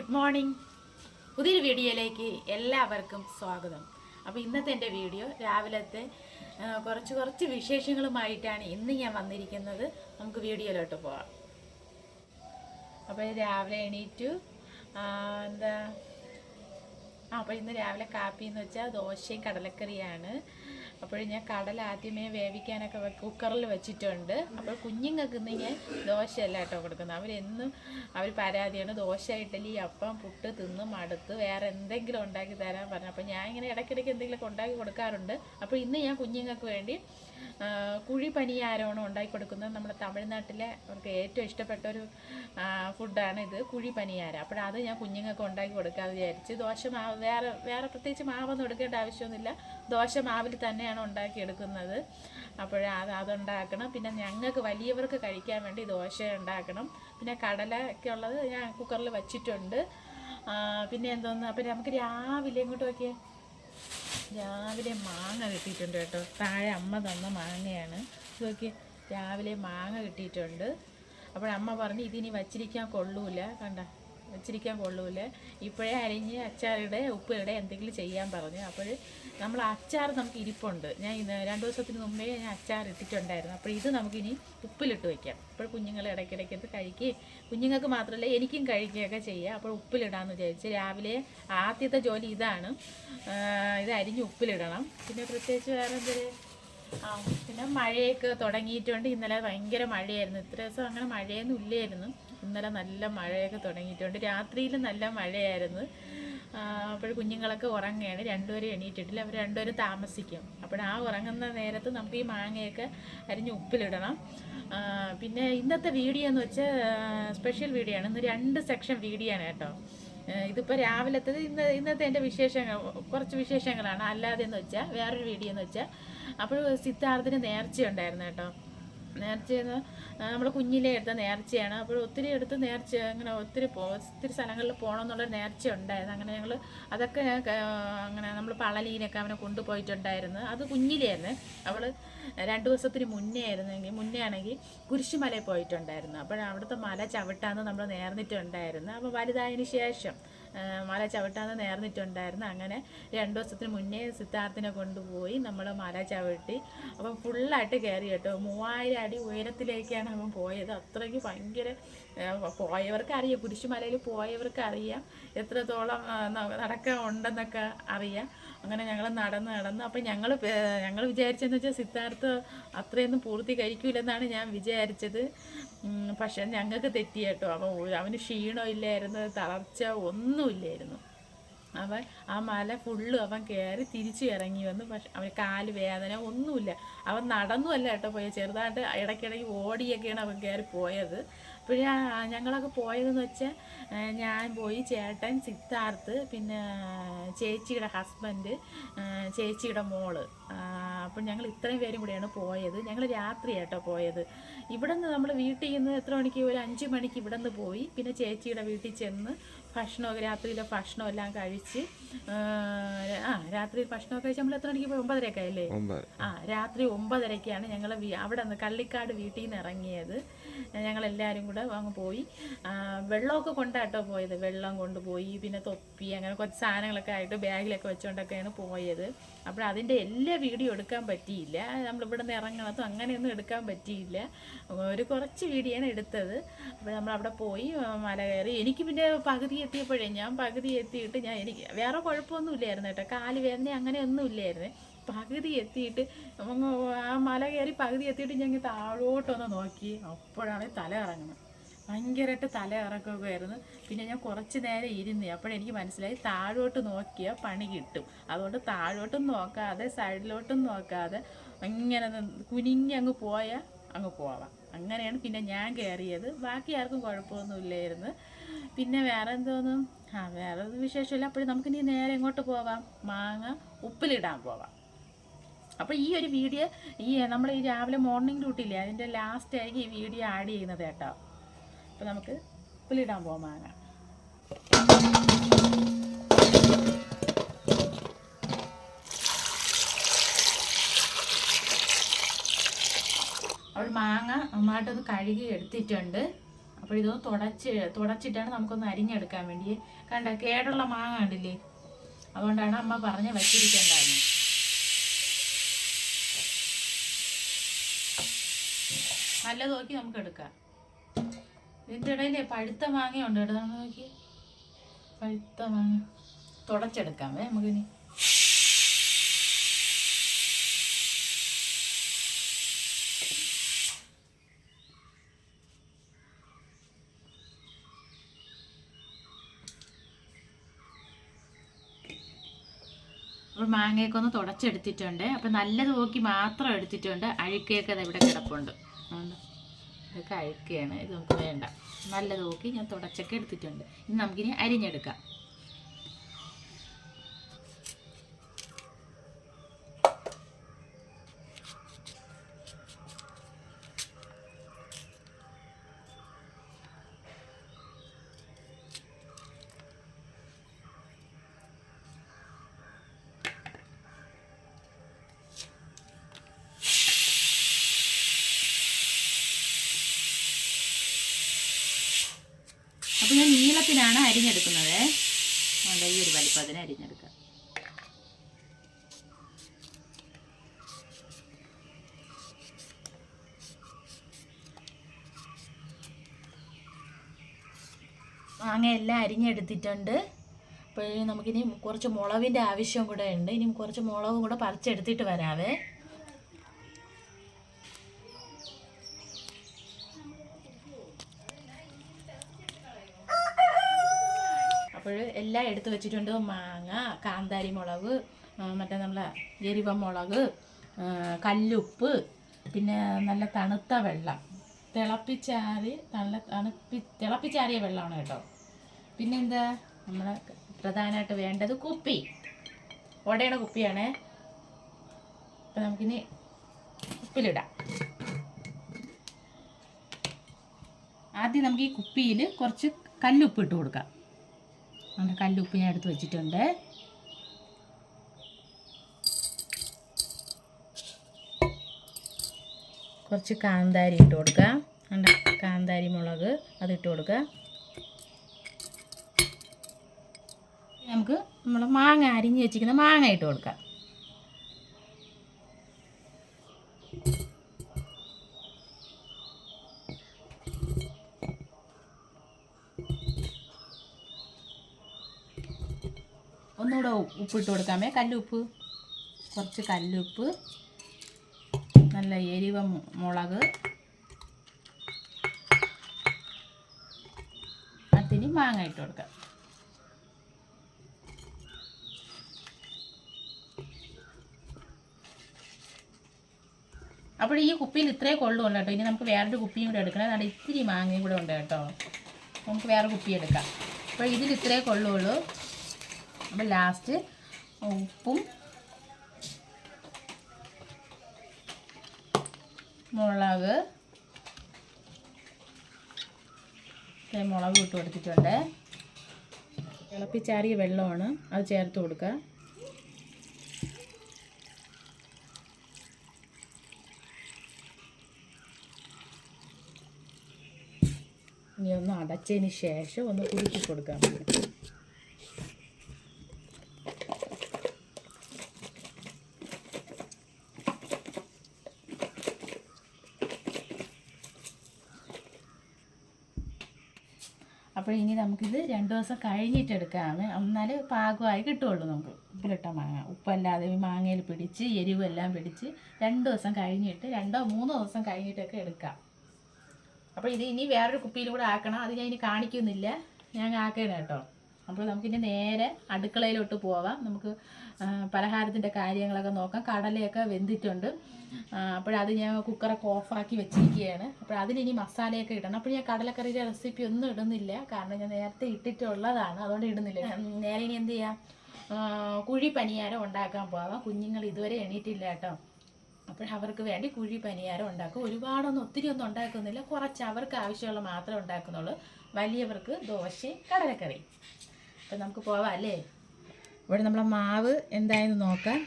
Good morning പുതിയൊരു വീഡിയോയിലേക്ക് എല്ലാവർക്കും സ്വാഗതം. അപ്പോൾ ഇന്നത്തെ എന്റെ വീഡിയോ രാവിലത്തെ കുറച്ച് കുറച്ച് വിശേഷങ്ങളുമായിട്ടാണ് ഇന്ന് ഞാൻ വന്നിരിക്കുന്നത്. നമുക്ക് വീഡിയോയിലോട്ട് പോവാം. അപ്പോൾ രാവിലെ എണീറ്റു. എന്താ? അപ്പോൾ ഇന്ന് രാവിലെ കാപ്പി എന്ന് വെച്ചാൽ ദോശയും കടലക്കറിയാണ്. അപ്പോൾ ഞാൻ കടല ആദ്യമേ വേവിക്കാനൊക്കെ കുക്കറിൽ വെച്ചിട്ടുണ്ട്. അപ്പോൾ കുഞ്ഞുങ്ങൾക്ക് ഇന്ന് ഞാൻ ദോശയല്ല കേട്ടോ കൊടുക്കുന്നത്. അവരെന്നും അവർ പരാതിയാണ് ദോശ ഇഡലി അപ്പം പുട്ട് തിന്ന് മടുത്ത് വേറെ എന്തെങ്കിലും ഉണ്ടാക്കി തരാൻ പറഞ്ഞു. അപ്പോൾ ഞാൻ ഇങ്ങനെ ഇടയ്ക്കിടയ്ക്ക് എന്തെങ്കിലുമൊക്കെ ഉണ്ടാക്കി കൊടുക്കാറുണ്ട്. അപ്പോൾ ഇന്ന് ഞാൻ കുഞ്ഞുങ്ങൾക്ക് വേണ്ടി കുഴി പനിയാരമാണ് ഉണ്ടാക്കി കൊടുക്കുന്നത് നമ്മുടെ തമിഴ്നാട്ടിലെ അവർക്ക് ഏറ്റവും ഇഷ്ടപ്പെട്ട ഒരു ഫുഡാണ് ഇത് കുഴി പനിയാര. അപ്പോൾ അത് ഞാൻ കുഞ്ഞുങ്ങൾക്ക് ഉണ്ടാക്കി കൊടുക്കാമെന്ന് വിചാരിച്ച് ദോശ മാവ് വേറെ വേറെ പ്രത്യേകിച്ച് മാവൊന്നും എടുക്കേണ്ട ആവശ്യമൊന്നുമില്ല. ദോശ മാവിൽ തന്നെയാണ് ഉണ്ടാക്കിയെടുക്കുന്നത്. അപ്പോൾ അത് അതുണ്ടാക്കണം. പിന്നെ ഞങ്ങൾക്ക് വലിയവർക്ക് കഴിക്കാൻ വേണ്ടി ദോശ ഉണ്ടാക്കണം. പിന്നെ കടല ഒക്കെ ഉള്ളത് ഞാൻ കുക്കറിൽ വച്ചിട്ടുണ്ട്. പിന്നെ എന്തോന്ന്? അപ്പം നമുക്ക് രാവിലെ ഇങ്ങോട്ട് നോക്കിയേ? രാവിലെ മാങ്ങ കിട്ടിയിട്ടുണ്ട് കേട്ടോ. താഴെ അമ്മ തന്ന മാങ്ങയാണ്. നോക്കി രാവിലെ മാങ്ങ കിട്ടിയിട്ടുണ്ട്. അപ്പോൾ അമ്മ പറഞ്ഞു ഇതിനി വച്ചിരിക്കാൻ കൊള്ളൂല. കണ്ട വച്ചിരിക്കാൻ കൊള്ളൂല ഇപ്പോഴേ അരിഞ്ഞ് അച്ചാറിടെ ഉപ്പിടെ എന്തെങ്കിലും ചെയ്യാൻ പറഞ്ഞു. അപ്പോൾ നമ്മൾ അച്ചാർ നമുക്ക് ഇരിപ്പുണ്ട്. ഞാൻ ഇന്ന് രണ്ട് ദിവസത്തിന് മുമ്പേ ഞാൻ അച്ചാർ ഇട്ടിട്ടുണ്ടായിരുന്നു. അപ്പോൾ ഇത് നമുക്കിനി ഉപ്പിലിട്ട് വയ്ക്കാം അപ്പോൾ കുഞ്ഞുങ്ങൾ ഇടയ്ക്കിടയ്ക്ക് ഇത് കഴിക്കുകയും കുഞ്ഞുങ്ങൾക്ക് മാത്രമല്ല എനിക്കും കഴിക്കുകയൊക്കെ ചെയ്യാം. അപ്പോൾ ഉപ്പിലിടാമെന്ന് വിചാരിച്ച് രാവിലെ ആദ്യത്തെ ജോലി ഇതാണ്. ഇത് അരിഞ്ഞ് ഉപ്പിലിടണം. പിന്നെ പ്രത്യേകിച്ച് വേറെ എന്തൊരു? ആ പിന്നെ മഴയൊക്കെ തുടങ്ങിയിട്ടുണ്ട്. ഇന്നലെ ഭയങ്കര മഴയായിരുന്നു. ഇത്ര ദിവസം അങ്ങനെ മഴയൊന്നും ഇല്ലായിരുന്നു. ഇന്നലെ നല്ല മഴയൊക്കെ തുടങ്ങിയിട്ടുണ്ട്. രാത്രിയിൽ നല്ല മഴയായിരുന്നു. അപ്പോൾ കുഞ്ഞുങ്ങളൊക്കെ ഉറങ്ങുകയാണ്. രണ്ടുപേരും എണീറ്റിട്ടില്ല. അവർ രണ്ടുപേരും താമസിക്കും. അപ്പോൾ ആ ഉറങ്ങുന്ന നേരത്ത് നമുക്ക് ഈ മാങ്ങയൊക്കെ അരിഞ്ഞ് ഉപ്പിലിടണം. പിന്നെ ഇന്നത്തെ വീഡിയോ എന്ന് വെച്ചാൽ സ്പെഷ്യൽ വീഡിയോ ആണ്. ഇന്ന് രണ്ട് സെക്ഷൻ വീഡിയോ ആണ് കേട്ടോ. ഇതിപ്പോൾ രാവിലത്തത് ഇന്ന് ഇന്നത്തെ എന്റെ വിശേഷങ്ങൾ കുറച്ച് വിശേഷങ്ങളാണ്. അല്ലാതെ എന്ന് വെച്ചാൽ വേറൊരു വീഡിയോ എന്ന് വെച്ചാൽ അപ്പോൾ സിദ്ധാർത്ഥിന് നേർച്ചയുണ്ടായിരുന്നു കേട്ടോ. നേർച്ചയെന്ന് നമ്മൾ കുഞ്ഞിലെ എടുത്ത നേർച്ചയാണ്. അപ്പോൾ ഒത്തിരി എടുത്ത് നേർച്ച അങ്ങനെ ഒത്തിരി ഒത്തിരി സ്ഥലങ്ങളിൽ പോകണം എന്നുള്ളൊരു നേർച്ച ഉണ്ടായിരുന്നു. അങ്ങനെ ഞങ്ങൾ അതൊക്കെ അങ്ങനെ നമ്മൾ പളലീനൊക്കെ അവനെ കൊണ്ടുപോയിട്ടുണ്ടായിരുന്നു. അത് കുഞ്ഞിലെയായിരുന്നു അവൾ രണ്ട് ദിവസത്തിന് മുന്നേ ആയിരുന്നെങ്കിൽ മുന്നേ ആണെങ്കിൽ കുരിശുമലയിൽ പോയിട്ടുണ്ടായിരുന്നു. അപ്പോൾ അവിടുത്തെ മല ചവിട്ടാന്ന് നമ്മൾ നേർന്നിട്ടുണ്ടായിരുന്നു. അപ്പോൾ വലുതായതിന് ശേഷം മല ചവിട്ടാന്ന് നേർന്നിട്ടുണ്ടായിരുന്നു. അങ്ങനെ രണ്ട് ദിവസത്തിന് മുന്നേ സിദ്ധാർത്ഥിനെ കൊണ്ടുപോയി നമ്മൾ മല ചവിട്ടി. അപ്പം ഫുള്ളായിട്ട് കയറി കേട്ടോ. മൂവായിരം അടി ഉയരത്തിലേക്കാണ് അവൻ പോയത്. അത്രയ്ക്ക് ഭയങ്കര പോയവർക്ക് അറിയാം കുരിശുമലയിൽ പോയവർക്ക് അറിയാം എത്രത്തോളം നടക്കാൻ ഉണ്ടെന്നൊക്കെ അറിയാം. അങ്ങനെ ഞങ്ങൾ നടന്ന് നടന്ന് അപ്പം ഞങ്ങൾ ഞങ്ങൾ വിചാരിച്ചതെന്ന് വെച്ചാൽ സിദ്ധാർത്ഥ അത്രയൊന്നും പൂർത്തീകരിക്കൂലെന്നാണ് ഞാൻ വിചാരിച്ചത്. പക്ഷെ ഞങ്ങൾക്ക് തെറ്റി കേട്ടോ. ഒരു- അവന് ക്ഷീണമില്ലായിരുന്നു തളർച്ച ഒന്നുമില്ലായിരുന്നു അവൻ ആ മല ഫുള്ള് അവൻ കയറി തിരിച്ചു ഇറങ്ങി വന്നു. പക്ഷെ അവന് കാൽ വേദന ഒന്നുമില്ല. അവൻ നടന്നുമല്ല കേട്ടോ പോയത്. ചെറുതായിട്ട് ഇടയ്ക്കിടയ്ക്ക് ഓടിയൊക്കെയാണ് അവൻ കയറി പോയത്. അപ്പോഴേ ഞങ്ങളൊക്കെ പോയതെന്ന് വെച്ചാൽ ഞാൻ പോയി ചേട്ടൻ സിദ്ധാർത്ഥ് പിന്നെ ചേച്ചിയുടെ ഹസ്ബൻഡ് ചേച്ചിയുടെ മോൾ. അപ്പം ഞങ്ങൾ ഇത്രയും പേരും കൂടെയാണ് പോയത്. ഞങ്ങൾ രാത്രി കേട്ടോ പോയത്. ഇവിടെ നിന്ന് നമ്മൾ വീട്ടിൽ നിന്ന് എത്ര മണിക്ക് ഒരു അഞ്ച് മണിക്ക് ഇവിടെ നിന്ന് പോയി. പിന്നെ ചേച്ചിയുടെ വീട്ടിൽ ചെന്ന് ഭക്ഷണമൊക്കെ രാത്രിയിലെ ഭക്ഷണം എല്ലാം കഴിച്ച് ആ, രാത്രി ഭക്ഷണമൊക്കെ കഴിച്ച് നമ്മൾ എത്ര മണിക്ക് പോയി? ഒമ്പതരയൊക്കെ അല്ലേ ആ രാത്രി ഒമ്പതരയ്ക്കാണ് ഞങ്ങൾ അവിടെ നിന്ന് കള്ളിക്കാട് വീട്ടിൽ നിന്ന് ഇറങ്ങിയത്. ഞങ്ങളെല്ലാവരും കൂടെ അങ്ങ് പോയി. വെള്ളമൊക്കെ കൊണ്ടാട്ടോ പോയത്. വെള്ളം കൊണ്ടുപോയി പിന്നെ തൊപ്പി അങ്ങനെ കുറച്ച് സാധനങ്ങളൊക്കെ ആയിട്ട് ബാഗിലൊക്കെ വെച്ചുകൊണ്ടൊക്കെയാണ് പോയത്. അപ്പോൾ അതിന്റെ എല്ലാ വീഡിയോ എടുക്കാൻ പറ്റിയില്ല. നമ്മൾ ഇവിടെ നിന്ന് ഇറങ്ങണതും അങ്ങനെയൊന്നും എടുക്കാൻ പറ്റിയില്ല. ഒരു കുറച്ച് വീഡിയോ ആണ് എടുത്തത്. അപ്പോൾ നമ്മൾ അവിടെ പോയി മല കയറി. എനിക്ക് പിന്നെ പകുതി എത്തിയപ്പോഴേ ഞാൻ പകുതി എത്തിയിട്ട് ഞാൻ എനിക്ക് വേറെ കുഴപ്പമൊന്നും ഇല്ലായിരുന്നു കേട്ടോ. കാൽ വേദന അങ്ങനെയൊന്നും ഇല്ലായിരുന്നു പകുതി എത്തിയിട്ട് ആ മല കയറി പകുതി എത്തിയിട്ട് ഞങ്ങൾ താഴോട്ടൊന്ന് നോക്കി. അപ്പോഴാണ് തല ഇറങ്ങുന്നത് ഭയങ്കരമായിട്ട് തല ഇറക്കുകയായിരുന്നു പിന്നെ ഞാൻ കുറച്ച് നേരം ഇരുന്ന് അപ്പോഴെനിക്ക് മനസ്സിലായി താഴോട്ട് നോക്കിയാൽ പണി കിട്ടും. അതുകൊണ്ട് താഴോട്ടും നോക്കാതെ സൈഡിലോട്ടും നോക്കാതെ ഇങ്ങനെ കുനിങ്ങി അങ്ങ് പോയാൽ അങ്ങ് പോവാം. അങ്ങനെയാണ് പിന്നെ ഞാൻ കയറിയത്. ബാക്കി ആർക്കും കുഴപ്പമൊന്നുമില്ലായിരുന്നു. പിന്നെ വേറെ എന്തോന്നും? ആ വേറെ ഒരു വിശേഷമില്ല. അപ്പോഴും നമുക്കിനി നേരെ എങ്ങോട്ട് പോവാം മാങ്ങ ഉപ്പിലിടാൻ പോവാം അപ്പോൾ ഈ ഒരു വീഡിയോ ഈ നമ്മൾ ഈ രാവിലെ മോർണിംഗ് ഡ്യൂട്ടിയില്ലേ അതിന്റെ ലാസ്റ്റ് ആയിരിക്കും ഈ വീഡിയോ ആഡ് ചെയ്യുന്നത് കേട്ടോ. അപ്പോൾ നമുക്ക് ഉപ്പിലിടാൻ പോവാം മാങ്ങ. അവൾ മാങ്ങ നന്നായിട്ടൊന്ന് കഴുകി എടുത്തിട്ടുണ്ട്. അപ്പോൾ ഇതൊന്ന് തുടച്ച് തുടച്ചിട്ടാണ് നമുക്കൊന്ന് അരിഞ്ഞെടുക്കാൻ വേണ്ടി. കണ്ട കേടുള്ള മാങ്ങ കണ്ടില്ലേ? അതുകൊണ്ടാണ് അമ്മ പറഞ്ഞ് വച്ചിരിക്കേണ്ടായിരുന്നു നല്ല നോക്കി നമുക്ക് എടുക്കാം ഇതിന്റെ ഇടയിൽ പഴുത്ത മാങ്ങയുണ്ട് നമ്മൾ നോക്കി പഴുത്ത മാങ്ങ. തുടച്ചെടുക്കാമേ നമുക്കിനി. അപ്പോൾ മാങ്ങയൊക്കെ ഒന്ന് തുടച്ചെടുത്തിട്ടുണ്ട്. അപ്പോൾ നല്ലത് നോക്കി മാത്രം എടുത്തിട്ടുണ്ട്. അഴുക്കയൊക്കെ ഇവിടെ കിടപ്പുണ്ട്. ഇതൊക്കെ അഴുക്കയാണ് ഇത് നമുക്ക് വേണ്ട. നല്ലത് നോക്കി ഞാൻ തുടച്ചൊക്കെ എടുത്തിട്ടുണ്ട്. ഇനി നമുക്കിനി അരിഞ്ഞെടുക്കാം അപ്പോൾ ഞാൻ നീളത്തിനാണ് അരിഞ്ഞെടുക്കുന്നത് അതുകൊണ്ട് ഈ ഒരു വലിപ്പത്തിന് അരിഞ്ഞെടുക്കാം മാങ്ങ എല്ലാം അരിഞ്ഞെടുത്തിട്ടുണ്ട് അപ്പോൾ നമുക്കിനി കുറച്ച് മുളകിന്റെ ആവശ്യം കൂടെ ഉണ്ട്. ഇനി കുറച്ച് മുളകും കൂടെ പറിച്ചെടുത്തിട്ട് വരാവേ. അപ്പോൾ എല്ലാം എടുത്ത് വെച്ചിട്ടുണ്ട്. മാങ്ങ കാന്താരി മുളക് മറ്റേ നമ്മളെ എരിവ മുളക് കല്ലുപ്പ് പിന്നെ നല്ല തണുത്ത വെള്ളം. തിളപ്പിച്ചാറി നല്ല തണുപ്പി തിളപ്പിച്ചാറിയ വെള്ളമാണ് കേട്ടോ. പിന്നെ എന്താ നമ്മളെ പ്രധാനമായിട്ട് വേണ്ടത് കുപ്പി. ഓടയുടെ കുപ്പിയാണ്. അപ്പം നമുക്കിനി ഉപ്പിലിടാം ആദ്യം നമുക്ക് ഈ കുപ്പിയിൽ കുറച്ച് കല്ലുപ്പ് ഇട്ട് കൊടുക്കാം. നമ്മുടെ കല്ലുപ്പ് ഞാൻ എടുത്ത് വെച്ചിട്ടുണ്ട്. കുറച്ച് കാന്താരി ഇട്ട് കൊടുക്കാം. കാന്താരി മുളക് അത് ഇട്ട് കൊടുക്കുക നമുക്ക് നമ്മൾ മാങ്ങ അരിഞ്ഞ് വെച്ചിരിക്കുന്ന മാങ്ങ ഇട്ട് കൊടുക്കാം. ഒന്നുകൂടെ ഉപ്പിട്ട് കൊടുക്കാമേ. കല്ലുപ്പ്. കുറച്ച് കല്ലുപ്പ്. നല്ല എരിവ മുളക്. അതിന് മാങ്ങ ഇട്ട് കൊടുക്കാം. അപ്പോൾ ഈ കുപ്പിയിൽ ഇത്രേ കൊള്ളു കേട്ടോ. ഇനി നമുക്ക് വേറൊരു കുപ്പിയും കൂടെ എടുക്കണം. അതുകൊണ്ട് ഇത്തിരി മാങ്ങയും കൂടെ ഉണ്ട് കേട്ടോ. നമുക്ക് വേറെ കുപ്പി എടുക്കാം. അപ്പോൾ ഇതിൽ ഇത്രേ കൊള്ളുള്ളൂ. അപ്പോൾ ലാസ്റ്റ് ഉപ്പും മുളക് മുളക് ഇട്ട് കൊടുത്തിട്ടുണ്ട്. തിളപ്പിച്ചാറിയ വെള്ളമാണ് അത് ചേർത്ത് കൊടുക്കുക. ഇനി ഒന്ന് അടച്ചതിന് ശേഷം ഒന്ന് കുലുക്കി പറ്റും. അപ്പോൾ ഇനി നമുക്കിത് രണ്ട് ദിവസം കഴിഞ്ഞിട്ട് എന്നാലേ പാകമായി കിട്ടുള്ളൂ നമുക്ക്. ഉപ്പിലിട്ട മാങ്ങ. ഉപ്പല്ലാതെ മാങ്ങയിൽ പിടിച്ച് എരിവെല്ലാം പിടിച്ച് രണ്ട് ദിവസം കഴിഞ്ഞിട്ട് രണ്ടോ മൂന്നോ ദിവസം കഴിഞ്ഞിട്ടൊക്കെ എടുക്കാം. അപ്പോൾ ഇത് ഇനി വേറൊരു കുപ്പിയിൽ കൂടെ ആക്കണം. അത് ഞാൻ ഇനി കാണിക്കുന്നില്ല. ഞാൻ ആക്കണം കേട്ടോ. അപ്പോൾ നമുക്കിനി നേരെ അടുക്കളയിലോട്ട് പോവാം. നമുക്ക് പലഹാരത്തിന്റെ കാര്യങ്ങളൊക്കെ നോക്കാം. കടലയൊക്കെ വെന്തിട്ടുണ്ട്. അപ്പോഴത് ഞാൻ കുക്കറൊക്കെ ഓഫാക്കി വെച്ചിരിക്കുകയാണ്. അപ്പോൾ അതിലിനി മസാലയൊക്കെ ഇടണം. അപ്പോൾ ഞാൻ കടലക്കറിയുടെ റെസിപ്പി ഒന്നും ഇടുന്നില്ല. കാരണം ഞാൻ നേരത്തെ ഇട്ടിട്ടുള്ളതാണ്. അതുകൊണ്ട് ഇടുന്നില്ല. നേരെ ഇനി എന്ത് ചെയ്യാം? കുഴി പനിയാരം ഉണ്ടാക്കാൻ പോവാം. കുഞ്ഞുങ്ങൾ ഇതുവരെ എണീറ്റില്ല കേട്ടോ. അപ്പോൾ അവർക്ക് വേണ്ടി കുഴി പനിയാരം ഉണ്ടാക്കും. ഒരുപാടൊന്നും ഒത്തിരി ഒന്നും ഉണ്ടാക്കുന്നില്ല. കുറച്ച് അവർക്ക് ആവശ്യമുള്ള മാത്രമേ ഉണ്ടാക്കുന്നുള്ളൂ. വലിയവർക്ക് ദോശയും കടലക്കറി. അപ്പം നമുക്ക് പോവാം അല്ലേ? ഇവിടെ നമ്മളെ മാവ് എന്തായെന്ന് നോക്കാം.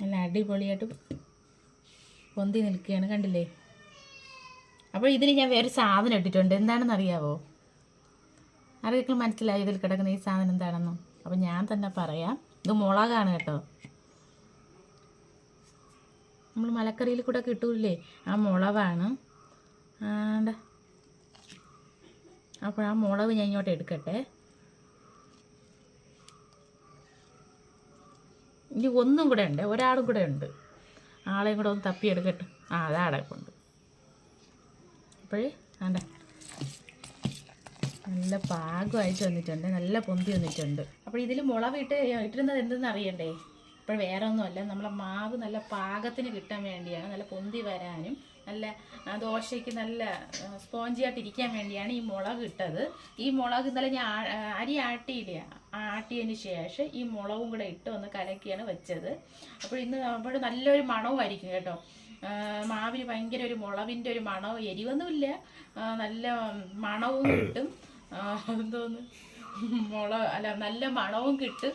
നല്ല അടിപൊളിയായിട്ട് പൊന്തി നിൽക്കുകയാണ് കണ്ടില്ലേ? അപ്പോൾ ഇതിന് ഞാൻ വേറെ സാധനം ഇട്ടിട്ടുണ്ട്. എന്താണെന്ന് അറിയാവോ? ആർക്കെങ്കിലും മനസ്സിലായി ഇതിൽ കിടക്കുന്ന ഈ സാധനം എന്താണെന്നും. അപ്പോൾ ഞാൻ തന്നെ പറയാം. ഇത് മുളകാണ് കേട്ടോ. നമ്മൾ മലക്കറിയിൽ കൂടെ കിട്ടൂലേ ആ മുളവാണ്. അപ്പോൾ ആ മുളക് ഞാൻ ഇങ്ങോട്ട് എടുക്കട്ടെ. ഇനി ഒന്നും കൂടെ ഉണ്ട്. ഒരാളും കൂടെ ഉണ്ട്. ആളെയും കൂടെ ഒന്ന് തപ്പിയെടുക്കട്ടെ. ആ അതാടെ കൊണ്ട്. അപ്പോഴേ ആണ്ട നല്ല പാകമായിട്ട് വന്നിട്ടുണ്ട്. നല്ല പൊന്തി വന്നിട്ടുണ്ട്. അപ്പോൾ ഇതിൽ മുളക് ഇട്ട് ഇട്ടിരുന്നത് എന്തെന്ന് അറിയണ്ടേ? ഇപ്പോൾ വേറെ ഒന്നുമല്ല നമ്മളെ മാവ് നല്ല പാകത്തിന് കിട്ടാൻ വേണ്ടിയാണ് നല്ല പൊന്തി വരാനും നല്ല ദോശയ്ക്ക് നല്ല സ്പോഞ്ചി ആയിട്ട് ഇരിക്കാൻ വേണ്ടിയാണ് ഈ മുളക് ഇട്ടത്. ഈ മുളക് ഇന്നലെ ഞാൻ അരി ആട്ടിയില്ല? ആട്ടിയതിന് ശേഷം ഈ മുളകും കൂടെ ഇട്ട് ഒന്ന് കലക്കിയാണ് വെച്ചത്. അപ്പോൾ ഇന്ന് അപ്പോൾ നല്ലൊരു മണവുമായിരിക്കും കേട്ടോ. മാവിന് ഭയങ്കര ഒരു മുളവിന്റെ ഒരു മണവും എരിവൊന്നുമില്ല. നല്ല മണവും കിട്ടും. എന്തോന്ന് മുള അല്ല നല്ല മണവും കിട്ടും.